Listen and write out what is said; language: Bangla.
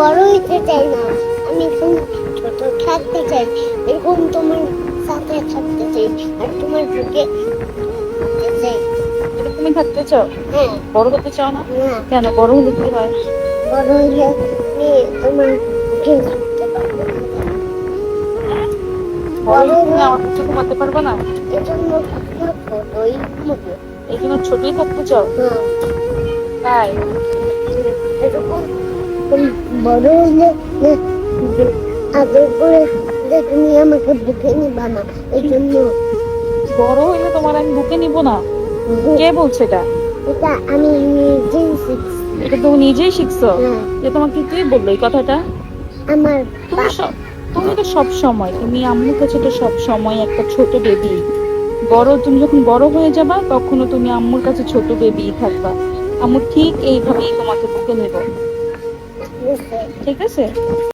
বড় হইতে চাই না। আমি এখন ছোট থাকতে চাই। এরকম তোমার সাথে থাকতে চাই। আর তোমার বুকে চাই। এরকমই থাকতে চাও? হ্যাঁ। বড় হতে চাও না? কেন? বড় হলে কি হয়? বড় হলে আমি তোমার বুকে থাকতে পারব না। বড় হলে তুমি আমার কাছে ঘুমাতে পারবে না? এজন্য আমার ছোটই এই জন্য ছোটই থাকতে চাও? হ্যাঁ। তাই? এরকম বড় হলে আদর করে তুমি আমাকে বুকে নিবা না এই জন্য বড় হইলে তোমার আমি বুকে নিব না। কে বলছে এটা? এটা আমি নিজেই শিখছি। এটা তুমি নিজেই শিখছো? হ্যাঁ, যে তোমাকে কে বলল এই কথাটা? আমার তুমি তো সব সময় তুমি আম্মুর কাছে তো সব সময় একটা ছোট বেবি বড় তুমি যখন বড় হয়ে যাবা তখনও তুমি আম্মুর কাছে ছোট বেবি থাকবা। আম্মু ঠিক এইভাবেই তোমাকে বুকে নেব। ঠিক আছে?